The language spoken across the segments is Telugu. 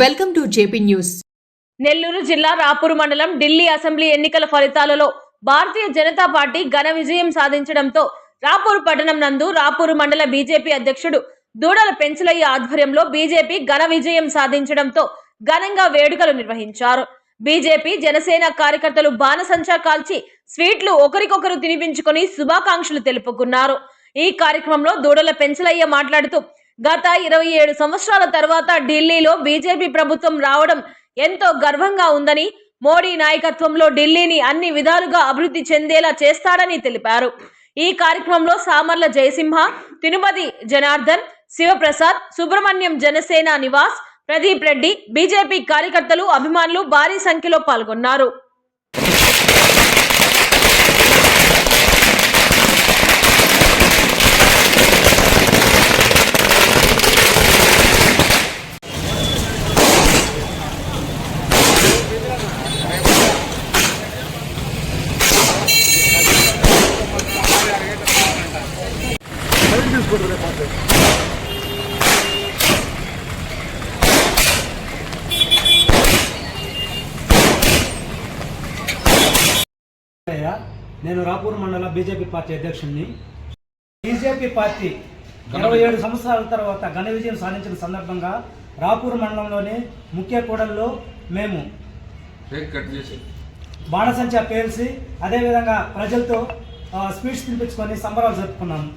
Welcome to JP news. Nellore జిల్లా రాపూర్ మండలం ఢిల్లీ అసెంబ్లీ ఎన్నికల ఫలితాలలో భారతీయ జనతా పార్టీ ఘన విజయం సాధించడంతో రాపూర్ పట్టణం నందు రాపూర్ మండల బీజేపీ అధ్యక్షుడు దూడల పెంచలయ్య ఆధ్వర్యంలో బీజేపీ ఘన విజయం సాధించడంతో ఘనంగా వేడుకలు నిర్వహించారు. బీజేపీ జనసేన కార్యకర్తలు బాణసంచా కాల్చి స్వీట్లు ఒకరికొకరు తినిపించుకొని శుభాకాంక్షలు తెలుపుకున్నారు. ఈ కార్యక్రమంలో దూడల పెంచలయ్య మాట్లాడుతూ గత ఇరవై ఏడు సంవత్సరాల తర్వాత ఢిల్లీలో బీజేపీ ప్రభుత్వం రావడం ఎంతో గర్వంగా ఉందని మోడీ నాయకత్వంలో ఢిల్లీని అన్ని విధాలుగా అభివృద్ధి చెందేలా చేస్తాడని తెలిపారు. ఈ కార్యక్రమంలో సామర్ల జయసింహ తినుమతి జనార్దన్ శివప్రసాద్ సుబ్రహ్మణ్యం జనసేన నివాస్ ప్రదీప్ రెడ్డి బీజేపీ కార్యకర్తలు అభిమానులు భారీ సంఖ్యలో పాల్గొన్నారు. అయ్యా, నేను రాపూర్ మండల బీజేపీ పార్టీ అధ్యక్షుడిని బీజేపీ పార్టీ ఇరవై ఏడు సంవత్సరాల తర్వాత ఘన విజయం సాధించిన సందర్భంగా రాపూర్ మండలంలోని ముఖ్య కూడల్లో మేము బాణసంచా పేల్చి అదేవిధంగా ప్రజలతో స్వీట్స్ తినిపించుకొని సంబరాలు జరుపుకున్నాము.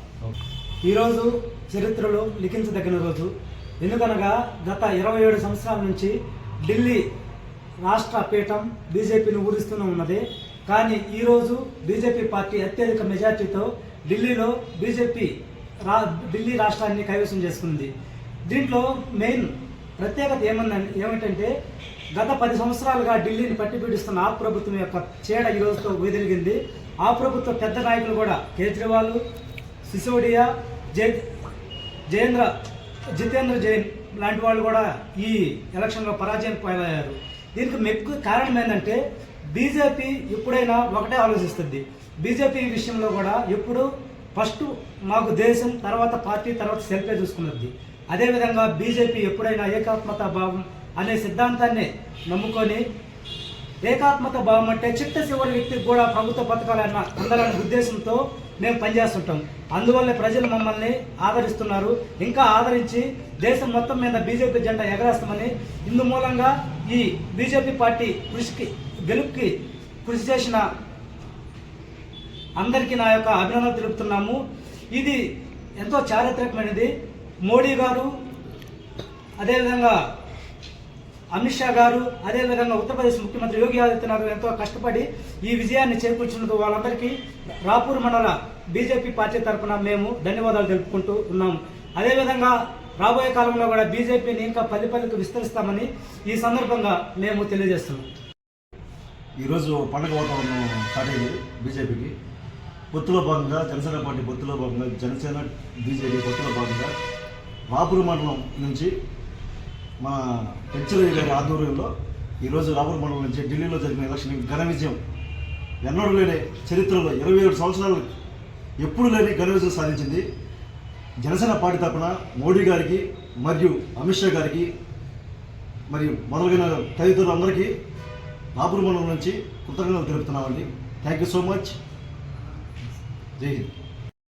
ఈరోజు చరిత్రలో లిఖించదగిన రోజు. ఎందుకనగా గత ఇరవై ఏడు సంవత్సరాల నుంచి ఢిల్లీ రాష్ట్ర పీఠం బీజేపీని ఊరిస్తూనే ఉన్నది. కానీ ఈరోజు బీజేపీ పార్టీ అత్యధిక మెజార్టీతో ఢిల్లీలో బీజేపీ రా ఢిల్లీ రాష్ట్రాన్ని కైవసం చేసుకుంది. దీంట్లో మెయిన్ ప్రత్యేకత ఏమన్నా ఏమిటంటే గత పది సంవత్సరాలుగా ఢిల్లీని పట్టిపీడిస్తున్న ఆ ప్రభుత్వం యొక్క చీడ ఈ రోజుతో ఆ ప్రభుత్వ పెద్ద నాయకులు కూడా కేజ్రీవాల్ సిసోడియా జై జయేంద్ర జితేంద్ర జైన్ లాంటి వాళ్ళు కూడా ఈ ఎలక్షన్లో పరాజయం పాలయ్యారు. దీనికి మెక్కు కారణం ఏంటంటే బీజేపీ ఎప్పుడైనా ఒకటే ఆలోచిస్తుంది. బీజేపీ విషయంలో కూడా ఎప్పుడు ఫస్ట్ మాకు దేశం తర్వాత పార్టీ తర్వాత సెల్ఫే చూసుకున్నది. అదేవిధంగా బీజేపీ ఎప్పుడైనా ఏకాత్మత భావం అనే సిద్ధాంతాన్ని నమ్ముకొని ఏకాత్మక భావం అంటే చిట్ట చివరి వ్యక్తికి కూడా ప్రభుత్వ పథకాలన్న అందాలనే ఉద్దేశంతో మేము పనిచేస్తుంటాం. అందువల్ల ప్రజలు మమ్మల్ని ఆదరిస్తున్నారు. ఇంకా ఆదరించి దేశం మొత్తం మీద బీజేపీ జెండా ఎగరేస్తామని ఇందు మూలంగా ఈ బీజేపీ పార్టీ కృషికి గెలుపుకి కృషి చేసిన అందరికీ నా యొక్క అభినందనలు తెలుపుతున్నాము. ఇది ఎంతో చారిత్రకమైనది. మోడీ గారు అదేవిధంగా అమిత్ షా గారు అదేవిధంగా ఉత్తరప్రదేశ్ ముఖ్యమంత్రి యోగి ఆదిత్యనాథ్ ఎంతో కష్టపడి ఈ విజయాన్ని చేకూర్చున్నందుకు వాళ్ళందరికీ రాపూర్ మండల బీజేపీ పార్టీ తరఫున మేము ధన్యవాదాలు తెలుపుకుంటూ ఉన్నాము. అదేవిధంగా రాబోయే కాలంలో కూడా బీజేపీని ఇంకా పది పదికి విస్తరిస్తామని ఈ సందర్భంగా మేము తెలియజేస్తున్నాం. ఈరోజు పండగ వాతావరణం స్టార్ట్ అయింది బీజేపీకి. పొత్తులో భాగంగా జనసేన పార్టీ పొత్తులో భాగంగా జనసేన బీజేపీ పొత్తులో భాగంగా రాపూర్ మండలం నుంచి మన పెంచరయ్య గారి ఆధ్వర్యంలో ఈరోజు రాపూర్ మండలం నుంచి ఢిల్లీలో జరిగిన ఎలక్షన్ ఘన విజయం. ఎన్నడూ లేని చరిత్రలో ఇరవై ఏడు సంవత్సరాలు ఎప్పుడు లేని ఘన విజయం సాధించింది జనసేన పార్టీ తరపున మోడీ గారికి మరియు అమిత్ షా గారికి మరియు మొదలైన తదితరులందరికీ రాపూర్ మండలం నుంచి కృతజ్ఞతలు తెలుపుతున్నామండి. Thank you so much. Jai Hind.